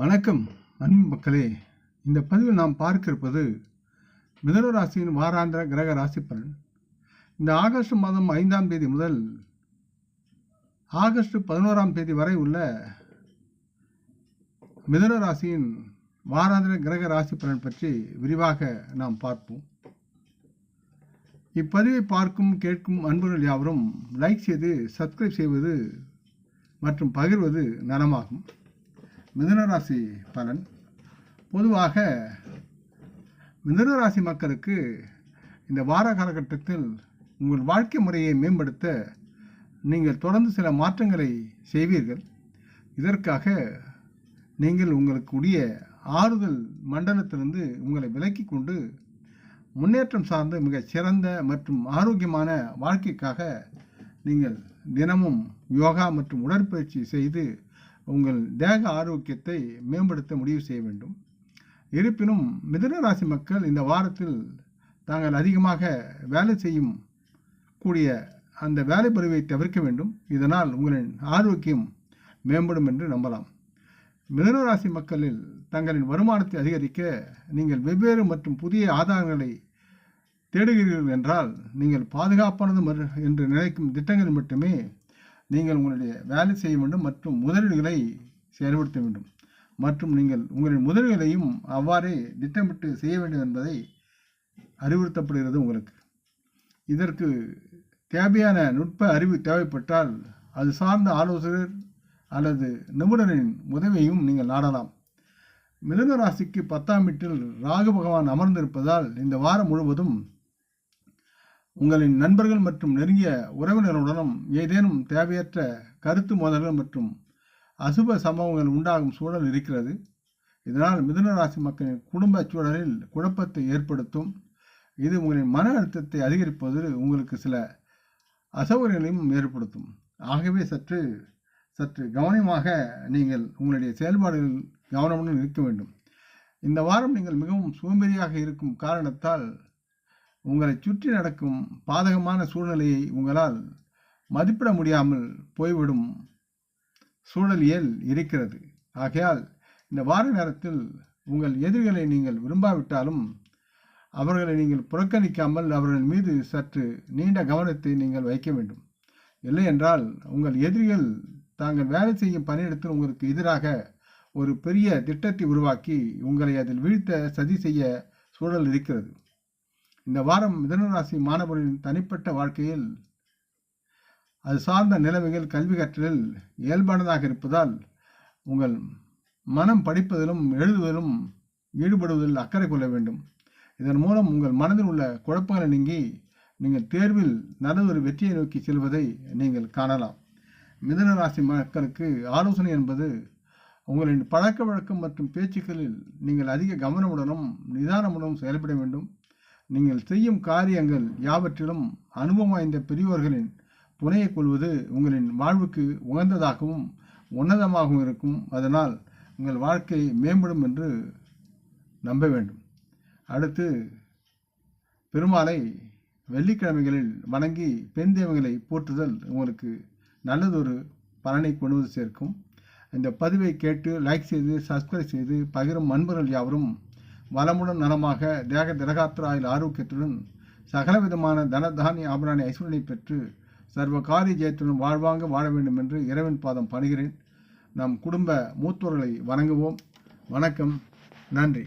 வணக்கம் அன்பு மக்களே. இந்த பதிவில் நாம் பார்க்க இருப்பது மிதுன ராசியின் வாராந்திர கிரக ராசி பலன். இந்த ஆகஸ்ட் மாதம் ஐந்தாம் தேதி முதல் ஆகஸ்ட் பதினோராம் தேதி வரை உள்ள மிதுன ராசியின் வாராந்திர கிரக ராசி பலன் பற்றி விரிவாக நாம் பார்ப்போம். இப்பதிவை பார்க்கும் கேட்கும் அன்பர்கள் யாவரும் லைக் செய்து சப்ஸ்கிரைப் செய்வது மற்றும் பகிர்வது நலமாகும். மிதுனராசி பலன். பொதுவாக மிதுனராசி மக்களுக்கு இந்த வார காலகட்டத்தில் உங்கள் வாழ்க்கை முறையை மேம்படுத்த நீங்கள் தொடர்ந்து சில மாற்றங்களை செய்வீர்கள். இதற்காக நீங்கள் உங்களுக்கு உரிய ஆறுதல் மண்டலத்திலிருந்து உங்களை விலக்கி கொண்டு முன்னேற்றம் சார்ந்த மிக சிறந்த மற்றும் ஆரோக்கியமான வாழ்க்கைக்காக நீங்கள் தினமும் யோகா மற்றும் உடற்பயிற்சி செய்து உங்கள் தேக ஆரோக்கியத்தை மேம்படுத்த முடிவு செய்ய வேண்டும். இருப்பினும் மிதுன ராசி மக்கள் இந்த வாரத்தில் தாங்கள் அதிகமாக வேலை செய்யும் கூடிய அந்த வேலை பருவை தவிர்க்க வேண்டும். இதனால் உங்களின் ஆரோக்கியம் மேம்படும் என்று நம்பலாம். மிதுன ராசி மக்களில் தங்களின் வருமானத்தை அதிகரிக்க நீங்கள் வெவ்வேறு மற்றும் புதிய ஆதாரங்களை தேடுகிறீர்கள் என்றால் நீங்கள் பாதுகாப்பானது என்று நினைக்கும் திட்டங்கள் மட்டுமே நீங்கள் உங்களுடைய வேலை செய்ய வேண்டும் மற்றும் முதலீடுகளை செயல்படுத்த வேண்டும். மற்றும் நீங்கள் உங்களின் முதலீடுகளையும் அவ்வாறே திட்டமிட்டு செய்ய வேண்டும் என்பதை அறிவுறுத்தப்படுகிறது உங்களுக்கு. இதற்கு தேவையான நுட்ப அறிவு தேவைப்பட்டால் அது சார்ந்த ஆலோசகர் அல்லது நிபுணரின் உதவியையும் நீங்கள் நாடலாம். மிதுன ராசிக்கு பத்தாம் வீட்டில் ராகு பகவான் அமர்ந்திருப்பதால் இந்த வாரம் முழுவதும் உங்களின் நண்பர்கள் மற்றும் நெருங்கிய உறவினர்களுடனும் ஏதேனும் தேவையற்ற கருத்து மோதல்கள் மற்றும் அசுப சம்பவங்கள் உண்டாகும் சூழல் இருக்கிறது. இதனால் மிதுன ராசி மக்களின் குடும்ப சூழலில் குழப்பத்தை ஏற்படுத்தும். இது உங்களின் மன அழுத்தத்தை அதிகரிப்பது உங்களுக்கு சில அசௌகரியங்களையும் ஏற்படுத்தும். ஆகவே சற்று சற்று கவனமாக நீங்கள் உங்களுடைய செயல்பாடுகளில் கவனமுடன் இருக்க வேண்டும். இந்த வாரம் நீங்கள் மிகவும் சோம்பேறியாக இருக்கும் காரணத்தால் உங்களை சுற்றி நடக்கும் பாதகமான சூழ்நிலையை உங்களால் மதிப்பிட முடியாமல் போய்விடும் சூழலியல் இருக்கிறது. ஆகையால் இந்த வார நேரத்தில் உங்கள் எதிரிகளை நீங்கள் விரும்பாவிட்டாலும் அவர்களை நீங்கள் புறக்கணிக்காமல் அவர்கள் மீது சற்று நீண்ட கவனத்தை நீங்கள் வைக்க வேண்டும். இல்லை என்றால் உங்கள் எதிரிகள் தாங்கள் வேலை செய்யும் பணியிடத்தில் உங்களுக்கு எதிராக ஒரு பெரிய திட்டத்தை உருவாக்கி உங்களை அதில் வீழ்த்த சதி செய்ய சூழல் இருக்கிறது. இந்த வாரம் மிதனராசி மாணவரின் தனிப்பட்ட வாழ்க்கையில் அது சார்ந்த நிலைமைகள் கல்வி கற்றலில் இயல்பானதாக இருப்பதால் உங்கள் மனம் படிப்பதிலும் எழுதுவதிலும் ஈடுபடுவதில் அக்கறை கொள்ள வேண்டும். இதன் மூலம் உங்கள் மனதில் உள்ள குழப்பங்களை நீங்கி நீங்கள் தேர்வில் நல்ல ஒரு வெற்றியை நோக்கி செல்வதை நீங்கள் காணலாம். மிதன ராசி மக்களுக்கு ஆலோசனை என்பது உங்களின் பழக்க வழக்கம் மற்றும் பேச்சுக்களில் நீங்கள் அதிக கவனமுடனும் நிதானமுடனும் செயல்பட வேண்டும். நீங்கள் செய்யும் காரியங்கள் யாவற்றிலும் அனுபவம் வாய்ந்த பெரியோர்களின் புனையை கொள்வது உங்களின் வாழ்வுக்கு உகந்ததாகவும் உன்னதமாகவும் இருக்கும். அதனால் உங்கள் வாழ்க்கை மேம்படும் என்று நம்ப வேண்டும். அடுத்து பெருமாளை வெள்ளிக்கிழமைகளில் வணங்கி பெண் தெய்வங்களை போற்றுதல் உங்களுக்கு நல்லதொரு பலனை கொண்டு வந்து சேர்க்கும். இந்த பதிவை கேட்டு லைக் செய்து சப்ஸ்கிரைப் செய்து பகிரும் அன்பர்கள் யாவரும் வளமுடன் நலமாக தேக திரகாத்திராயில் ஆரோக்கியத்துடன் சகலவிதமான தன தானிய ஆபராணி ஐஸ்வரனை பெற்று சர்வ காரிய ஜெயத்துடன் வாழ்வாங்க வாழ வேண்டும் என்று இறைவன் பாதம் பணிகிறேன். நம் குடும்ப மூத்தோர்களை வணங்குவோம். வணக்கம். நன்றி.